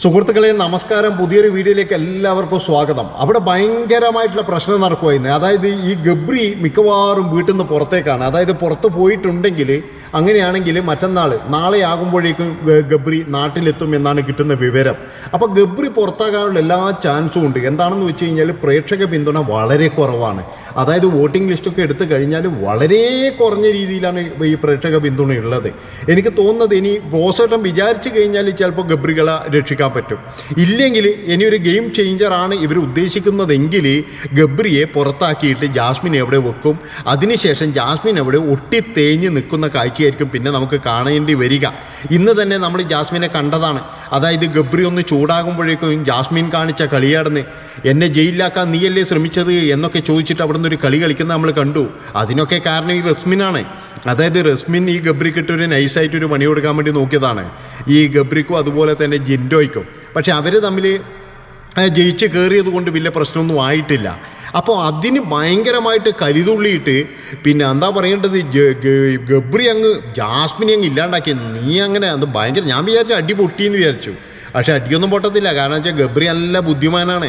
സുഹൃത്തുക്കളെ നമസ്കാരം. പുതിയൊരു വീഡിയോയിലേക്ക് എല്ലാവർക്കും സ്വാഗതം. അവിടെ ഭയങ്കരമായിട്ടുള്ള പ്രശ്നം നടക്കുമായിരുന്നു അതായത് ഈ ഗബ്രി മിക്കവാറും വീട്ടിൽ നിന്ന് പുറത്തേക്കാണ്. അതായത് പുറത്ത് പോയിട്ടുണ്ടെങ്കിൽ അങ്ങനെയാണെങ്കിൽ മറ്റന്നാൾ നാളെ ആകുമ്പോഴേക്കും ഗബ്രി നാട്ടിലെത്തും എന്നാണ് കിട്ടുന്ന വിവരം. അപ്പോൾ ഗബ്രി പുറത്താകാനുള്ള എല്ലാ ചാൻസും ഉണ്ട്. എന്താണെന്ന് വെച്ച് കഴിഞ്ഞാൽ പ്രേക്ഷക പിന്തുണ വളരെ കുറവാണ്. അതായത് വോട്ടിംഗ് ലിസ്റ്റൊക്കെ എടുത്തു കഴിഞ്ഞാൽ വളരെ കുറഞ്ഞ രീതിയിലാണ് ഈ പ്രേക്ഷക പിന്തുണ ഉള്ളത് എനിക്ക് തോന്നുന്നത് ഇനി ബോസേട്ടൻ വിചാരിച്ചു കഴിഞ്ഞാൽ ചിലപ്പോൾ ഗബ്രികളെ രക്ഷിക്കാൻ പറ്റും. ഇല്ലെങ്കിൽ ഇനി ഒരു ഗെയിം ചേഞ്ചറാണ് ഇവർ ഉദ്ദേശിക്കുന്നതെങ്കിൽ ഗബ്രിയെ പുറത്താക്കിയിട്ട് ജാസ്മിൻ എവിടെ വെക്കും? അതിനുശേഷം ജാസ്മിൻ എവിടെ ഒട്ടിത്തേഞ്ഞ് നിൽക്കുന്ന കാഴ്ചയായിരിക്കും പിന്നെ നമുക്ക് കാണേണ്ടി വരിക. ഇന്ന് തന്നെ നമ്മൾ ജാസ്മിനെ കണ്ടതാണ്. അതായത് ഗബ്രി ഒന്ന് ചൂടാകുമ്പോഴേക്കും ജാസ്മിൻ കാണിച്ച കളിയാടുന്ന് എന്നെ ജയിലിലാക്കാൻ നീയല്ലേ ശ്രമിച്ചത്? എന്നൊക്കെ ചോദിച്ചിട്ട് അവിടുന്ന് ഒരു കളി കളിക്കുന്ന നമ്മൾ കണ്ടു. അതിനൊക്കെ കാരണം ഈ റസ്മിനാണ്. അതായത് റസ്മിൻ ഈ ഗബ്രിക്കിട്ട് ഒരു നൈസായിട്ട് ഒരു പണി കൊടുക്കാൻ വേണ്ടി നോക്കിയതാണ്. ഈ ഗബ്രിക്കും അതുപോലെ തന്നെ ജിൻഡോയ്ക്കും. പക്ഷെ അവർ തമ്മിൽ ജയിച്ച് കയറിയത് കൊണ്ട് വലിയ പ്രശ്നമൊന്നും ആയിട്ടില്ല. അപ്പോൾ അതിന് ഭയങ്കരമായിട്ട് കരുതുള്ളിയിട്ട് പിന്നെ എന്താ പറയേണ്ടത്? ഗബ്രി അങ്ങ് ജാസ്മിനെ അങ്ങ് ഇല്ലാണ്ടാക്കി നീ അങ്ങനെ അത് ഭയങ്കര ഞാൻ വിചാരിച്ചു അടി പൊട്ടിയെന്ന് വിചാരിച്ചു. പക്ഷെ അടിയൊന്നും പൊട്ടത്തില്ല. കാരണം വെച്ചാൽ ഗബ്രി നല്ല ബുദ്ധിമാനാണ്.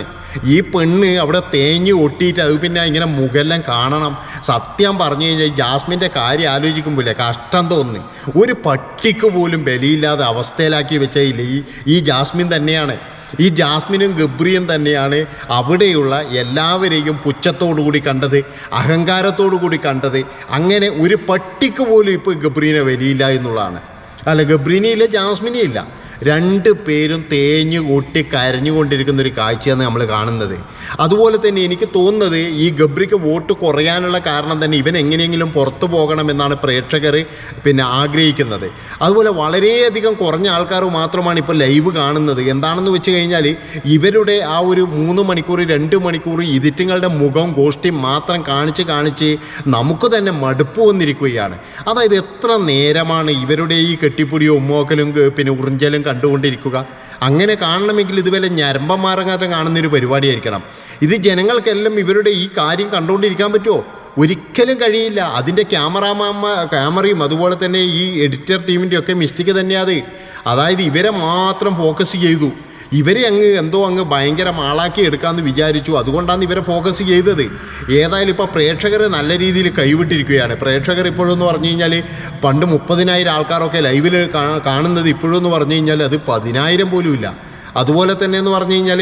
ഈ പെണ്ണ് അവിടെ തേഞ്ഞ് ഒട്ടിയിട്ട് അത് പിന്നെ ഇങ്ങനെ മുഖെല്ലാം കാണണം. സത്യം പറഞ്ഞു കഴിഞ്ഞാൽ ജാസ്മിന്റെ കാര്യം ആലോചിക്കുമ്പോഴേ കഷ്ടം തോന്നി ഒരു പട്ടിക്ക് പോലും ബലിയില്ലാതെ അവസ്ഥയിലാക്കി വെച്ചതിൽ ഈ ഈ ജാസ്മിൻ തന്നെയാണ്. ഈ ജാസ്മിനും ഗബ്രിയും തന്നെയാണ് അവിടെയുള്ള എല്ലാവരെയും പുച്ഛത്തോടു കൂടി കണ്ടത് അഹങ്കാരത്തോടു കൂടി കണ്ടത്. അങ്ങനെ ഒരു പട്ടിക്ക് പോലും ഇപ്പോൾ ഗബ്രീനെ വലിയില്ല എന്നുള്ളതാണ്. അല്ല ഗബ്രീനിയില്ല ജാസ്മിനിയില്ല. രണ്ട് പേരും തേഞ്ഞു കൂട്ടി കരഞ്ഞുകൊണ്ടിരിക്കുന്ന ഒരു കാഴ്ചയാണ് നമ്മൾ കാണുന്നത്. അതുപോലെ തന്നെ എനിക്ക് തോന്നുന്നത് ഈ ഗബ്രിക്ക് വോട്ട് കുറയാനുള്ള കാരണം തന്നെ ഇവൻ എങ്ങനെയെങ്കിലും പുറത്തു പോകണമെന്നാണ് പ്രേക്ഷകർ പിന്നെ ആഗ്രഹിക്കുന്നത്. അതുപോലെ വളരെയധികം കുറഞ്ഞ ആൾക്കാർ മാത്രമാണ് ഇപ്പോൾ ലൈവ് കാണുന്നത്. എന്താണെന്ന് വെച്ച് കഴിഞ്ഞാൽ ഇവരുടെ ആ ഒരു മൂന്ന് മണിക്കൂർ രണ്ട് മണിക്കൂർ ഇതിറ്റുങ്ങളുടെ മുഖം ഗോഷ്ടി മാത്രം കാണിച്ച് കാണിച്ച് നമുക്ക് തന്നെ മടുപ്പ് വന്നിരിക്കുകയാണ്. അതായത് എത്ര നേരമാണ് ഇവരുടെ ഈ കെട്ടിപ്പൊടിയും ഉമ്മോക്കലും പിന്നെ ഉറിഞ്ചലും കണ്ടുകൊണ്ടിരിക്കുക. അങ്ങനെ കാണണമെങ്കിൽ ഇതുവരെ ഞരമ്പം മാറങ്ങാറ്റം കാണുന്നൊരു പരിപാടിയായിരിക്കണം. ഇത് ജനങ്ങൾക്കെല്ലാം ഇവരുടെ ഈ കാര്യം കണ്ടുകൊണ്ടിരിക്കാൻ പറ്റുമോ? ഒരിക്കലും കഴിയില്ല. അതിന്റെ ക്യാമറാമാ ക്യാമറയും അതുപോലെ തന്നെ ഈ എഡിറ്റർ ടീമിന്റെ ഒക്കെ മിസ്റ്റേക്ക് തന്നെയാണ് അത്. അതായത് ഇവരെ മാത്രം ഫോക്കസ് ചെയ്തു. ഇവരെ അങ്ങ് എന്തോ അങ്ങ് ഭയങ്കര മാളാക്കി എടുക്കാമെന്ന് വിചാരിച്ചു. അതുകൊണ്ടാണ് ഇവരെ ഫോക്കസ് ചെയ്തത്. ഏതായാലും ഇപ്പോൾ പ്രേക്ഷകർ നല്ല രീതിയിൽ കൈവിട്ടിരിക്കുകയാണ്. പ്രേക്ഷകർ ഇപ്പോഴെന്ന് പറഞ്ഞു കഴിഞ്ഞാൽ പണ്ട് മുപ്പതിനായിരം ആൾക്കാരൊക്കെ ലൈവിൽ കാണുന്നത് ഇപ്പോഴെന്ന് പറഞ്ഞു കഴിഞ്ഞാൽ അത് പതിനായിരം പോലും ഇല്ല. അതുപോലെ തന്നെ എന്ന് പറഞ്ഞു കഴിഞ്ഞാൽ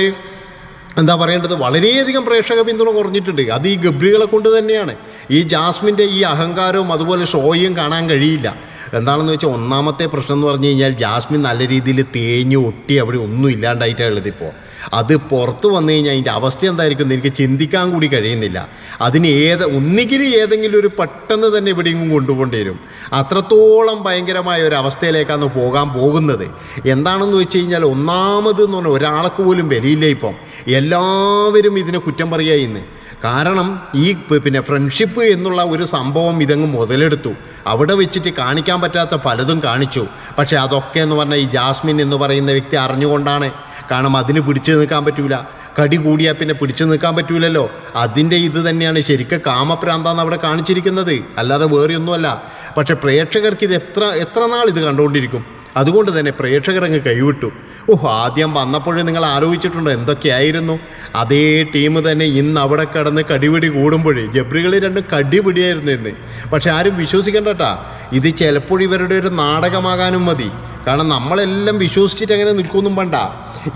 എന്താ പറയേണ്ടത്? വളരെയധികം പ്രേക്ഷക പിന്തുണ കുറഞ്ഞിട്ടുണ്ട്. അത് ഈ ഗബ്രികളെ കൊണ്ട് തന്നെയാണ്. ഈ ജാസ്മിന്റെ ഈ അഹങ്കാരവും അതുപോലെ ഷോയും കാണാൻ കഴിയില്ല. എന്താണെന്ന് വെച്ചാൽ ഒന്നാമത്തെ പ്രശ്നം എന്ന് പറഞ്ഞു കഴിഞ്ഞാൽ ജാസ്മിൻ നല്ല രീതിയിൽ തേഞ്ഞ് ഒട്ടി അവിടെ ഒന്നും ഇല്ലാണ്ടായിട്ടാണ് ഉള്ളതിപ്പോൾ അത് പുറത്ത് വന്നു കഴിഞ്ഞാൽ അതിന്റെ അവസ്ഥ എന്തായിരിക്കും എന്ന് എനിക്ക് ചിന്തിക്കാൻ കൂടി കഴിയുന്നില്ല. അതിന് ഏത് ഒന്നുകിൽ ഏതെങ്കിലും ഒരു പെട്ടെന്ന് തന്നെ എവിടെയെങ്കിലും കൊണ്ടുപോകേണ്ടി വരും. അത്രത്തോളം ഭയങ്കരമായ ഒരു അവസ്ഥയിലേക്കാണ് പോകാൻ പോകുന്നത്. എന്താണെന്ന് വെച്ച് കഴിഞ്ഞാൽ ഒന്നാമത് എന്ന് പറഞ്ഞാൽ ഒരാൾക്ക് പോലും വിലയില്ല ഇപ്പം. എല്ലാവരും ഇതിനെ കുറ്റം പറയുക ഇന്ന്. കാരണം ഈ പിന്നെ ഫ്രണ്ട്ഷിപ്പ് എന്നുള്ള ഒരു സംഭവം ഇതങ്ങ് മുതലെടുത്തു. അവിടെ വെച്ചിട്ട് കാണിക്കാൻ പറ്റാത്ത പലതും കാണിച്ചു. പക്ഷേ അതൊക്കെ എന്ന് പറഞ്ഞാൽ ഈ ജാസ്മിൻ എന്ന് പറയുന്ന വ്യക്തി അറിഞ്ഞുകൊണ്ടാണ്. കാരണം അതിന് പിടിച്ചു നിൽക്കാൻ പറ്റൂല. കടി കൂടിയാൽ പിന്നെ പിടിച്ചു നിൽക്കാൻ പറ്റൂലല്ലോ. അതിന്റെ ഇത് തന്നെയാണ് ശരിക്കും കാമപ്രാന്താന്ന് അവിടെ കാണിച്ചിരിക്കുന്നത്. അല്ലാതെ വേറെയൊന്നുമല്ല. പക്ഷേ പ്രേക്ഷകർക്ക് ഇത് എത്ര എത്ര നാൾ ഇത് കണ്ടുകൊണ്ടിരിക്കും? അതുകൊണ്ട് തന്നെ പ്രേക്ഷകരങ്ങ് കൈവിട്ടു. ഓഹ് ആദ്യം വന്നപ്പോഴും നിങ്ങൾ ആലോചിച്ചിട്ടുണ്ടോ എന്തൊക്കെയായിരുന്നു? അതേ ടീം തന്നെ ഇന്ന് അവിടെ കിടന്ന് കടിപിടി കൂടുമ്പോഴേ ജബ്രികളി രണ്ടും കടിപിടിയായിരുന്നു ഇന്ന്. പക്ഷെ ആരും വിശ്വസിക്കണ്ടട്ടാ. ഇത് ചിലപ്പോൾ ഇവരുടെ ഒരു നാടകമാകാനും മതി. കാരണം നമ്മളെല്ലാം വിശ്വസിച്ചിട്ട് അങ്ങനെ നിൽക്കൊന്നും വേണ്ട.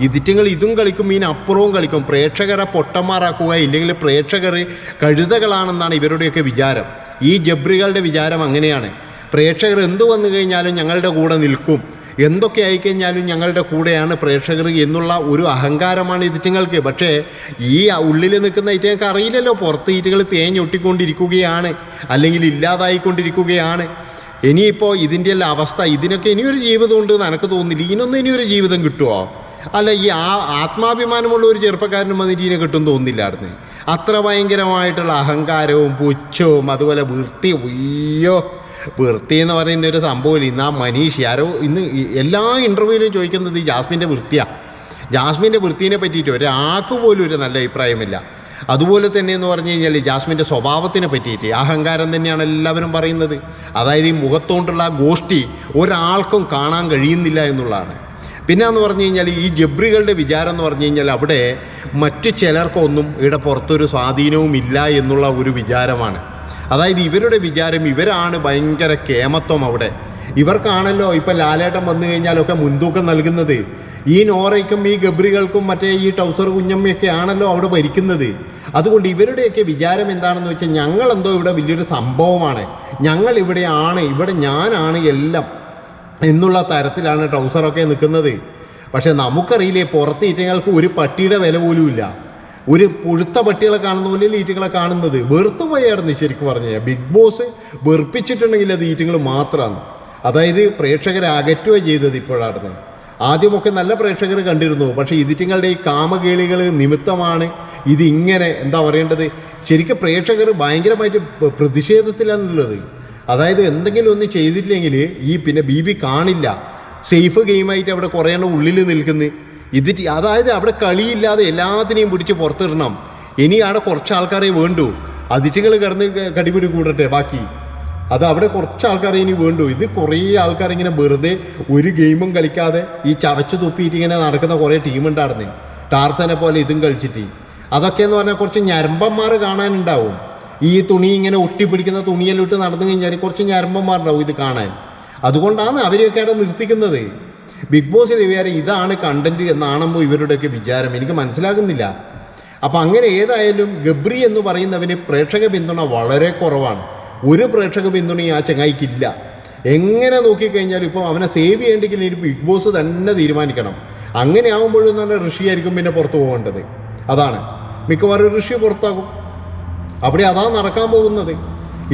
ഇതിറ്റങ്ങൾ ഇതും കളിക്കും ഇതിനപ്പുറവും കളിക്കും. പ്രേക്ഷകരെ പൊട്ടന്മാരാക്കുക ഇല്ലെങ്കിൽ പ്രേക്ഷകർ കഴുതകളാണെന്നാണ് ഇവരുടെയൊക്കെ വിചാരം. ഈ ജബ്രികളുടെ വിചാരം അങ്ങനെയാണ്. പ്രേക്ഷകർ എന്തു വന്നു കഴിഞ്ഞാലും ഞങ്ങളുടെ കൂടെ നിൽക്കും. എന്തൊക്കെ ആയിക്കഴിഞ്ഞാലും ഞങ്ങളുടെ കൂടെയാണ് പ്രേക്ഷകർ എന്നുള്ള ഒരു അഹങ്കാരമാണ് ഇതിറ്റങ്ങൾക്ക് പക്ഷേ ഈ ഉള്ളിൽ നിൽക്കുന്ന ഇറ്റങ്ങൾക്ക് അറിയില്ലല്ലോ. പുറത്ത് ഈറ്റകൾ തേഞ്ഞൊട്ടിക്കൊണ്ടിരിക്കുകയാണ് അല്ലെങ്കിൽ ഇല്ലാതായിക്കൊണ്ടിരിക്കുകയാണ്. ഇനിയിപ്പോൾ ഇതിന്റെ എല്ലാം അവസ്ഥ ഇതിനൊക്കെ ഇനിയൊരു ജീവിതം ഉണ്ട് എന്ന് എനിക്ക് തോന്നുന്നില്ല. ഇതിനൊന്നും ഇനിയൊരു ജീവിതം കിട്ടുമോ അല്ല ഈ ആ ആത്മാഭിമാനമുള്ള ഒരു ചെറുപ്പക്കാരനും വന്നിട്ട് ഇതിനെ കിട്ടും തോന്നില്ലായിരുന്നു അത്ര ഭയങ്കരമായിട്ടുള്ള അഹങ്കാരവും പുച്ഛവും അതുപോലെ വൃത്തി അയ്യോ. വൃത്തി എന്ന് പറയുന്ന ഒരു സംഭവമില്ല ഇന്ന് ആ മനീഷ് ആരോ ഇന്ന് എല്ലാ ഇന്റർവ്യൂവിലും ചോദിക്കുന്നത് ജാസ്മിന്റെ വൃത്തിയാണ് ജാസ്മിന്റെ വൃത്തിനെ പറ്റിയിട്ട് ഒരാൾക്ക് പോലും ഒരു നല്ല അഭിപ്രായമില്ല. അതുപോലെ തന്നെ എന്ന് പറഞ്ഞു കഴിഞ്ഞാൽ ജാസ്മിന്റെ സ്വഭാവത്തിനെ പറ്റിയിട്ട് അഹങ്കാരം തന്നെയാണ് എല്ലാവരും പറയുന്നത്. അതായത് ഈ മുഖത്തോണ്ടുള്ള ആ ഗോഷ്ഠി ഒരാൾക്കും കാണാൻ കഴിയുന്നില്ല എന്നുള്ളതാണ്. പിന്നെ എന്ന് പറഞ്ഞു കഴിഞ്ഞാൽ ഈ ജബ്രികളുടെ വിചാരം എന്ന് പറഞ്ഞു കഴിഞ്ഞാൽ അവിടെ മറ്റു ചിലർക്കൊന്നും ഇവിടെ പുറത്തൊരു സ്വാധീനവും ഇല്ല എന്നുള്ള ഒരു വിചാരമാണ്. അതായത് ഇവരുടെ വിചാരം ഇവരാണ് ഭയങ്കര കേമത്വം അവിടെ. ഇവർക്കാണല്ലോ ഇപ്പം ലാലേട്ടൻ വന്നു കഴിഞ്ഞാലൊക്കെ മുൻതൂക്കം നൽകുന്നത്. ഈ നോറയ്ക്കും ഈ ഗബ്രികൾക്കും മറ്റേ ഈ ടൗസർ കുഞ്ഞമ്മയൊക്കെ ആണല്ലോ അവിടെ ഭരിക്കുന്നത്. അതുകൊണ്ട് ഇവരുടെയൊക്കെ വിചാരം എന്താണെന്ന് വെച്ചാൽ ഞങ്ങളെന്തോ ഇവിടെ വലിയൊരു സംഭവമാണ്. ഞങ്ങൾ ഇവിടെയാണ് ഇവിടെ ഞാനാണ് എല്ലാം എന്നുള്ള തരത്തിലാണ് ട്രൗസറൊക്കെ നിൽക്കുന്നത്. പക്ഷെ നമുക്കറിയില്ലേ പുറത്ത് ഈറ്റങ്ങൾക്ക് ഒരു പട്ടിയുടെ വില പോലും ഇല്ല ഒരു പുഴുത്ത പട്ടികളെ കാണുന്ന പോലെ ഈറ്റകളെ കാണുന്നത്? വെറുത്തു പോയായിരുന്നു ശരിക്കും പറഞ്ഞു കഴിഞ്ഞാൽ ബിഗ് ബോസ് വെറുപ്പിച്ചിട്ടുണ്ടെങ്കിൽ അത് ഈറ്റങ്ങൾ മാത്രമാണ്. അതായത് പ്രേക്ഷകരെ അകറ്റുക ചെയ്തത് ഇപ്പോഴാണ്. ആദ്യമൊക്കെ നല്ല പ്രേക്ഷകർ കണ്ടിരുന്നു. പക്ഷേ ഇതിറ്റുങ്ങളുടെ ഈ കാമകേളികൾ നിമിത്തമാണ് ഇതിങ്ങനെ എന്താ പറയേണ്ടത്? ശരിക്കും പ്രേക്ഷകർ ഭയങ്കരമായിട്ട് പ്രതിഷേധത്തിലാണുള്ളത്. അതായത് എന്തെങ്കിലും ഒന്ന് ചെയ്തിട്ടില്ലെങ്കിൽ ഈ പിന്നെ ബി കാണില്ല. സേഫ് ഗെയിമായിട്ട് അവിടെ കുറേ ഉള്ളിൽ നിൽക്കുന്നു. ഇതിട്ട് അതായത് അവിടെ കളിയില്ലാതെ എല്ലാത്തിനെയും പിടിച്ച് പുറത്തിടണം. ഇനി അവിടെ കുറച്ച് ആൾക്കാരെ വേണ്ടു. അതിച്ചുകൾ കിടന്ന് കടിപിടി കൂടട്ടെ ബാക്കി. അത് അവിടെ കുറച്ച് ആൾക്കാരെ ഇനി വേണ്ടു. ഇത് കുറേ ആൾക്കാർ ഇങ്ങനെ വെറുതെ ഒരു ഗെയിമും കളിക്കാതെ ഈ ചവച്ച് തുപ്പിയിട്ട് ഇങ്ങനെ നടക്കുന്ന കുറേ ടീമുണ്ടായിരുന്നു ടാർസനെ പോലെ ഇതും കളിച്ചിട്ട്. അതൊക്കെ എന്ന് പറഞ്ഞാൽ കുറച്ച് ഞരമ്പന്മാർ കാണാനുണ്ടാവും. ഈ തുണി ഇങ്ങനെ ഒട്ടിപ്പിടിക്കുന്ന തുണിയെല്ലാം ഇട്ട് നടന്നു കഴിഞ്ഞാൽ കുറച്ച് ഞരമ്പന്മാരുണ്ടാവും ഇത് കാണാൻ. അതുകൊണ്ടാണ് അവരെയൊക്കെ അവിടെ നിർത്തിക്കുന്നത്. ബിഗ് ബോസിൽ വിചാരം ഇതാണ് കണ്ടന്റ് എന്നാണമ്പോൾ ഇവരുടെയൊക്കെ വിചാരം. എനിക്ക് മനസ്സിലാകുന്നില്ല. അപ്പം അങ്ങനെ ഏതായാലും ഗബ്രി എന്ന് പറയുന്നവന് പ്രേക്ഷക പിന്തുണ വളരെ കുറവാണ്. ഒരു പ്രേക്ഷക പിന്തുണയും ആ ചങ്ങായിക്കില്ല. എങ്ങനെ നോക്കിക്കഴിഞ്ഞാലും ഇപ്പോൾ അവനെ സേവ് ചെയ്യേണ്ടെങ്കിൽ ഇനി ബിഗ് ബോസ് തന്നെ തീരുമാനിക്കണം. അങ്ങനെ ആകുമ്പോഴും തന്നെ ഋഷിയായിരിക്കും പിന്നെ പുറത്തു പോകേണ്ടത്. അതാണ്. മിക്കവാറും ഋഷി പുറത്താകും. അവിടെ അതാ നടക്കാൻ പോകുന്നത്.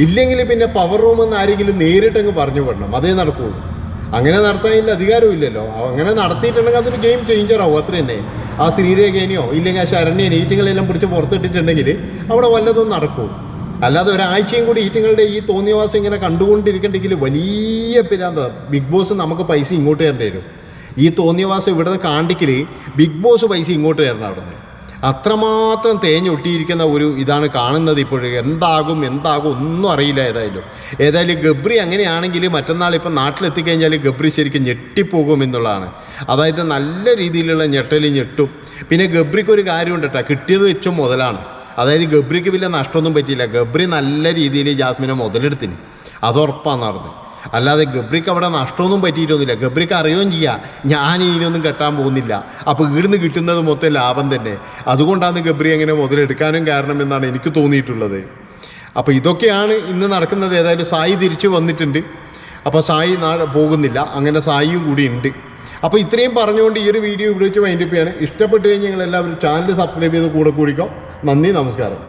ഇല്ലെങ്കിൽ പിന്നെ പവർ റൂം എന്ന് ആരെങ്കിലും നേരിട്ടങ്ങ് പറഞ്ഞു വിടണം. അതേ നടക്കുള്ളൂ. അങ്ങനെ നടത്താൻ നടത്താനില്ല അധികാരവും ഇല്ലല്ലോ അങ്ങനെ നടത്തിയിട്ടുണ്ടെങ്കിൽ അതൊരു ഗെയിം ചേഞ്ചർ ആവും അത്ര തന്നെ. ആ ശ്രീരേഖേനെയോ ഇല്ലെങ്കിൽ ആ ശരണ്യനെ ഈറ്റിങ്ങളെല്ലാം പിടിച്ച് പുറത്തിട്ടിട്ടുണ്ടെങ്കിൽ അവിടെ വല്ലതും നടക്കും. അല്ലാതെ ഒരാഴ്ചയും കൂടി ഈറ്റിങ്ങളുടെ ഈ തോന്നിയവാസം ഇങ്ങനെ കണ്ടുകൊണ്ടിരിക്കണ്ടെങ്കിൽ വലിയ പിരാന്ത. ബിഗ് ബോസ് നമുക്ക് പൈസ ഇങ്ങോട്ട് തരേണ്ടി വരും. ഈ തോന്നിയവാസം ഇവിടുന്ന് കാണിക്കൽ ബിഗ് ബോസ് പൈസ ഇങ്ങോട്ട് തരണം അവിടുന്ന്. അത്രമാത്രം തേഞ്ഞൊട്ടിയിരിക്കുന്ന ഒരു ഇതാണ് കാണുന്നത് ഇപ്പോഴും. എന്താകും എന്താകും ഒന്നും അറിയില്ല ഏതായാലും. ഏതായാലും ഗബ്രി അങ്ങനെയാണെങ്കിൽ മറ്റന്നാൾ ഇപ്പം നാട്ടിലെത്തിക്കഴിഞ്ഞാൽ ഗബ്രി ശരിക്കും ഞെട്ടിപ്പോകും എന്നുള്ളതാണ്. അതായത് നല്ല രീതിയിലുള്ള ഞെട്ടൽ ഞെട്ടും. പിന്നെ ഗബ്രിക്ക് ഒരു കാര്യമുണ്ട് കേട്ടോ കിട്ടിയത് വെച്ചും മുതലാണ്. അതായത് ഗബ്രിക്ക് വലിയ നഷ്ടമൊന്നും പറ്റിയില്ല. ഗബ്രി നല്ല രീതിയിൽ ജാസ്മിനെ മുതലെടുത്തിന്. അതുറപ്പാന്ന് പറഞ്ഞത് അല്ലാതെ ഗബ്രിക്ക് അവിടെ നഷ്ടമൊന്നും പറ്റിയിട്ടൊന്നുമില്ല. ഗബ്രിക്ക് അറിയുകയും ചെയ്യാം. ഞാൻ ഇനിയൊന്നും കെട്ടാൻ പോകുന്നില്ല. അപ്പോൾ ഇവിടുന്ന് കിട്ടുന്നത് മൊത്തം ലാഭം തന്നെ. അതുകൊണ്ടാണ് ഗബ്രി അങ്ങനെ മുതലെടുക്കാനും കാരണം എന്നാണ് എനിക്ക് തോന്നിയിട്ടുള്ളത്. അപ്പോൾ ഇതൊക്കെയാണ് ഇന്ന് നടക്കുന്നത്. ഏതായാലും സായി തിരിച്ചു വന്നിട്ടുണ്ട്. അപ്പോൾ സായി നാളെ പോകുന്നില്ല. അങ്ങനെ സായിയും കൂടി ഉണ്ട്. അപ്പോൾ ഇത്രയും പറഞ്ഞുകൊണ്ട് ഈ ഒരു വീഡിയോ ഇവിടെ വെച്ച് വൈൻഡപ്പ് ചെയ്യാണ്. ഇഷ്ടപ്പെട്ട് കഴിഞ്ഞാൽ നിങ്ങൾ എല്ലാവരും ചാനൽ സബ്സ്ക്രൈബ് ചെയ്ത് കൂടെ കൂടിക്കോ. നന്ദി നമസ്കാരം.